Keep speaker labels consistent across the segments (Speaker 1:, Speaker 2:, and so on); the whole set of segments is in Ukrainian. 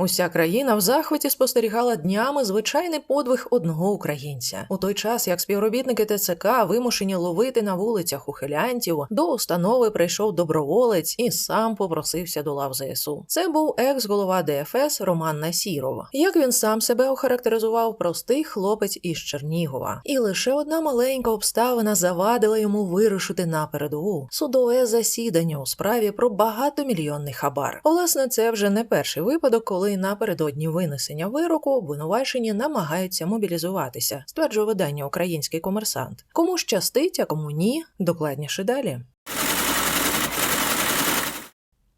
Speaker 1: Уся країна в захваті спостерігала днями звичайний подвиг одного українця. У той час, як співробітники ТЦК вимушені ловити на вулицях ухилянтів, до установи прийшов доброволець і сам попросився до лав ЗСУ. Це був екс-голова ДФС Роман Насіров. Як він сам себе охарактеризував, простий хлопець із Чернігова. І лише одна маленька обставина завадила йому вирушити на передову судове засідання у справі про багатомільйонний хабар. Власне, це вже не перший випадок, коли напередодні винесення вироку обвинувачені намагаються мобілізуватися, стверджує видання Український комерсант. Кому щастить, а кому ні, докладніше далі.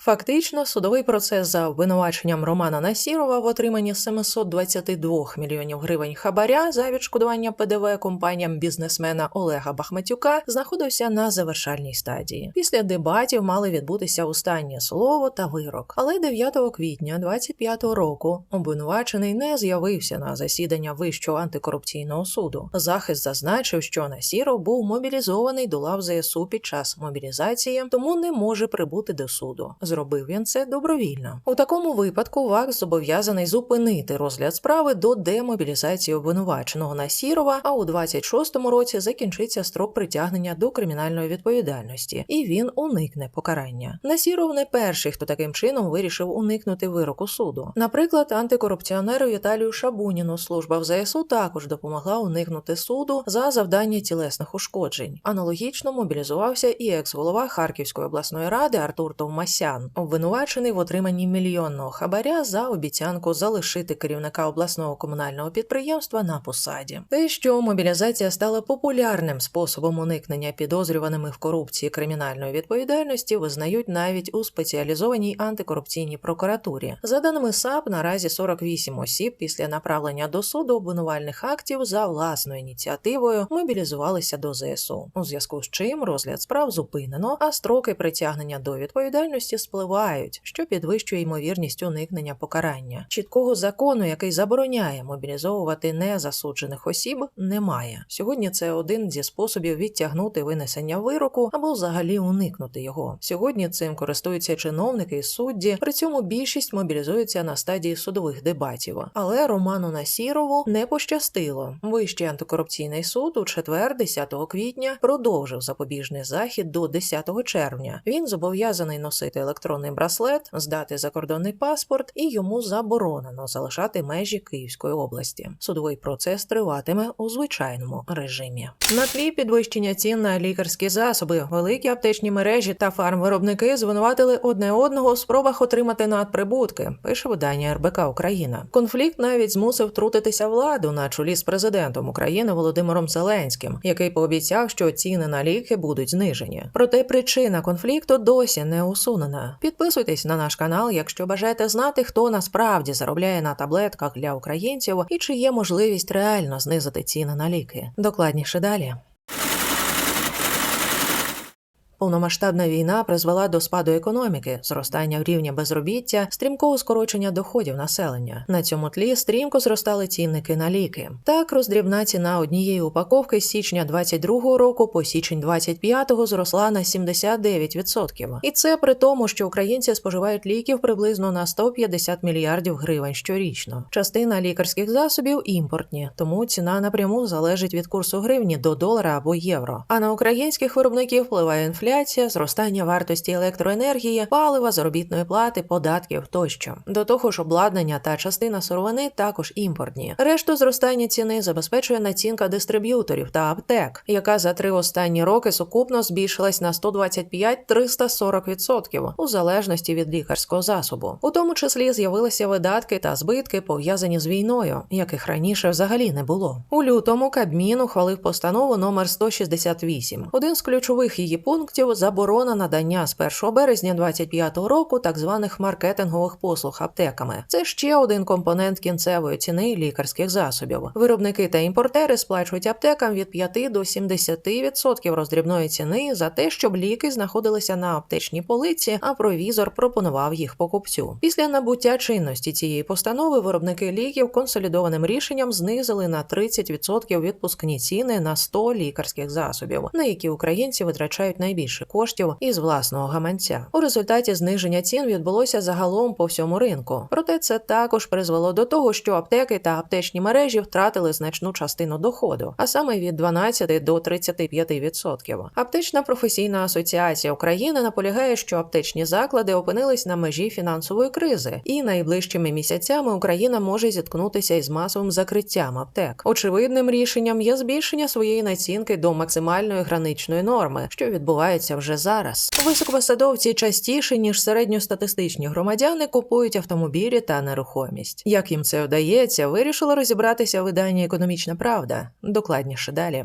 Speaker 1: Фактично, судовий процес за обвинуваченням Романа Насірова в отриманні 722 мільйонів гривень хабаря за відшкодування ПДВ компаніям бізнесмена Олега Бахметюка знаходився на завершальній стадії. Після дебатів мали відбутися останнє слово та вирок. Але 9 квітня 25-го року обвинувачений не з'явився на засідання Вищого антикорупційного суду. Захист зазначив, що Насіров був мобілізований до лав ЗСУ під час мобілізації, тому не може прибути до суду. Зробив він це добровільно. У такому випадку ВАКС зобов'язаний зупинити розгляд справи до демобілізації обвинуваченого Насірова. А у 26-му році закінчиться строк притягнення до кримінальної відповідальності, і він уникне покарання. Насіров не перший, хто таким чином вирішив уникнути вироку суду. Наприклад, антикорупціонеру Віталію Шабуніну служба в ЗСУ також допомогла уникнути суду за завдання тілесних ушкоджень. Аналогічно мобілізувався і екс-голова Харківської обласної ради Артур Товмасян, обвинувачений в отриманні мільйонного хабаря за обіцянку залишити керівника обласного комунального підприємства на посаді. Те, що мобілізація стала популярним способом уникнення підозрюваними в корупції кримінальної відповідальності, визнають навіть у спеціалізованій антикорупційній прокуратурі. За даними САП, наразі 48 осіб після направлення до суду обвинувальних актів за власною ініціативою мобілізувалися до ЗСУ. У зв'язку з чим розгляд справ зупинено, а строки притягнення до відповідальності спливають, що підвищує ймовірність уникнення покарання. Чіткого закону, який забороняє мобілізовувати незасуджених осіб, немає. Сьогодні це один зі способів відтягнути винесення вироку або взагалі уникнути його. Сьогодні цим користуються чиновники і судді. При цьому більшість мобілізується на стадії судових дебатів. Але Роману Насірову не пощастило. Вищий антикорупційний суд у четвер, 10 квітня, продовжив запобіжний захід до 10 червня. Він зобов'язаний носити електронний браслет, здати закордонний паспорт, і йому заборонено залишати межі Київської області. Судовий процес триватиме у звичайному режимі. На тлі підвищення цін на лікарські засоби, великі аптечні мережі та фармвиробники звинуватили одне одного в спробах отримати надприбутки. Пише видання РБК Україна. Конфлікт навіть змусив втрутитися владу на чолі з президентом України Володимиром Зеленським, який пообіцяв, що ціни на ліки будуть знижені. Проте причина конфлікту досі не усунена. Підписуйтесь на наш канал, якщо бажаєте знати, хто насправді заробляє на таблетках для українців і чи є можливість реально знизити ціни на ліки. Докладніше далі. Повномасштабна війна призвела до спаду економіки, зростання рівня безробіття, стрімкого скорочення доходів населення. На цьому тлі стрімко зростали цінники на ліки. Так, роздрібна ціна однієї упаковки з січня 22-го року по січень 25-го зросла на 79%. І це при тому, що українці споживають ліків приблизно на 150 мільярдів гривень щорічно. Частина лікарських засобів імпортні, тому ціна напряму залежить від курсу гривні до долара або євро. А на українських виробників впливає інфляція інфляція, зростання вартості електроенергії, палива, заробітної плати, податків тощо. До того ж, обладнання та частина сировини також імпортні. Решту зростання ціни забезпечує націнка дистриб'юторів та аптек, яка за три останні роки сукупно збільшилась на 125-340% у залежності від лікарського засобу. У тому числі з'явилися видатки та збитки пов'язані з війною, яких раніше взагалі не було. У лютому Кабмін ухвалив постанову номер 168. Один з ключових її пунктів заборона надання з 1 березня 2025 року так званих маркетингових послуг аптеками. Це ще один компонент кінцевої ціни лікарських засобів. Виробники та імпортери сплачують аптекам від 5 до 70% роздрібної ціни за те, щоб ліки знаходилися на аптечній полиці, а провізор пропонував їх покупцю. Після набуття чинності цієї постанови виробники ліків консолідованим рішенням знизили на 30% відпускні ціни на 100 лікарських засобів, на які українці витрачають найбільше більше коштів із власного гаманця. У результаті зниження цін відбулося загалом по всьому ринку. Проте це також призвело до того, що аптеки та аптечні мережі втратили значну частину доходу, а саме від 12 до 35%. Аптечна професійна асоціація України наполягає, що аптечні заклади опинились на межі фінансової кризи, і найближчими місяцями Україна може зіткнутися із масовим закриттям аптек. Очевидним рішенням є збільшення своєї націнки до максимальної граничної норми, що відбувається вже зараз. Високопосадовці частіше ніж середньостатистичні громадяни купують автомобілі та нерухомість. Як їм це вдається, вирішила розібратися видання Економічна Правда. Докладніше далі.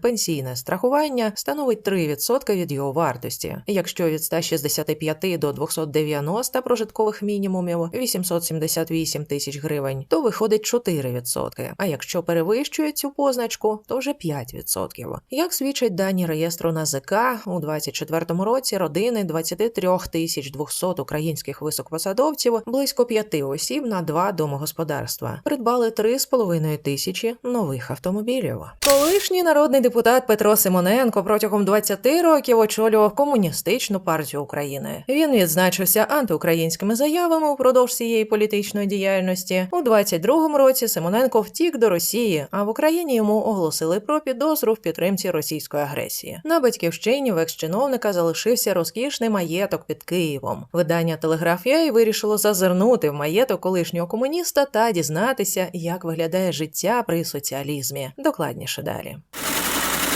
Speaker 1: пенсійне страхування становить 3% від його вартості. Якщо від 165 до 290 прожиткових мінімумів 878 тисяч гривень, то виходить 4%. А якщо перевищує цю позначку, то вже 5%. Як свідчать дані реєстру НАЗК, у 2024 році родини 23 тисяч 200 українських високопосадовців, близько 5 осіб на два домогосподарства, придбали 3,5 тисячі нових автомобілів. Колишній народний депутат Петро Симоненко протягом 20 років очолював комуністичну партію України. Він відзначився антиукраїнськими заявами упродовж цієї політичної діяльності. У 22-му році Симоненко втік до Росії, а в Україні йому оголосили про підозру в підтримці російської агресії. На батьківщині в екс-чиновника залишився розкішний маєток під Києвом. Видання Телеграф й вирішило зазирнути в маєток колишнього комуніста та дізнатися, як виглядає життя при соціалізмі. Докладніше далі.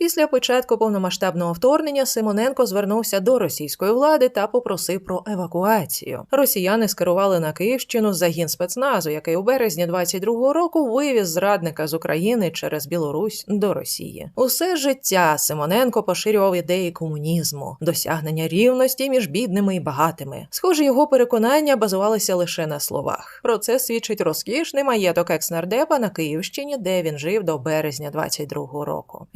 Speaker 1: Після початку повномасштабного вторгнення Симоненко звернувся до російської влади та попросив про евакуацію. Росіяни скерували на Київщину загін спецназу, який у березні 22-го року вивіз зрадника з України через Білорусь до Росії. Усе життя Симоненко поширював ідеї комунізму, досягнення рівності між бідними і багатими. Схоже, його переконання базувалися лише на словах. Про це свідчить розкішний маєток екснардепа на Київщині, де він жив до березня 22-го року.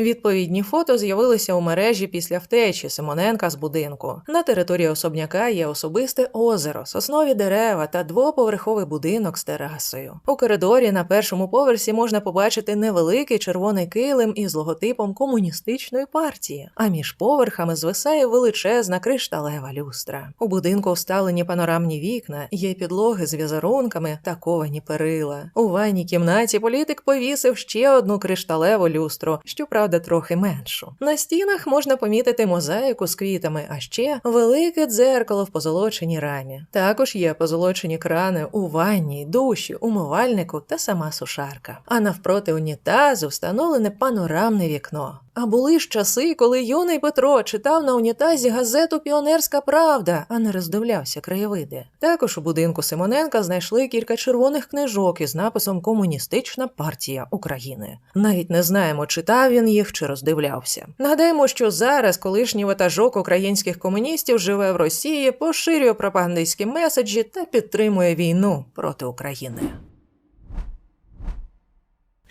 Speaker 1: Відповідні фото з'явилися у мережі після втечі Симоненка з будинку. На території особняка є особисте озеро, соснові дерева та двоповерховий будинок з терасою. У коридорі на першому поверсі можна побачити невеликий червоний килим із логотипом комуністичної партії. А між поверхами звисає величезна кришталева люстра. У будинку вставлені панорамні вікна, є підлоги з візерунками та ковані перила. У ванній кімнаті політик повісив ще одну кришталеву люстру, щоправда, трохи меншу. На стінах можна помітити мозаїку з квітами, а ще велике дзеркало в позолоченій рамі. Також є позолочені крани у ванні, душі, умивальнику та сама сушарка. А навпроти унітазу встановлене панорамне вікно. А були ж часи, коли юний Петро читав на унітазі газету Піонерська Правда, а не роздивлявся краєвиди. Також у будинку Симоненка знайшли кілька червоних книжок із написом Комуністична партія України. Навіть не знаємо, читав він їх чи роздивлявся. Нагадаємо, що зараз колишній ватажок українських комуністів живе в Росії, поширює пропагандистські меседжі та підтримує війну проти України.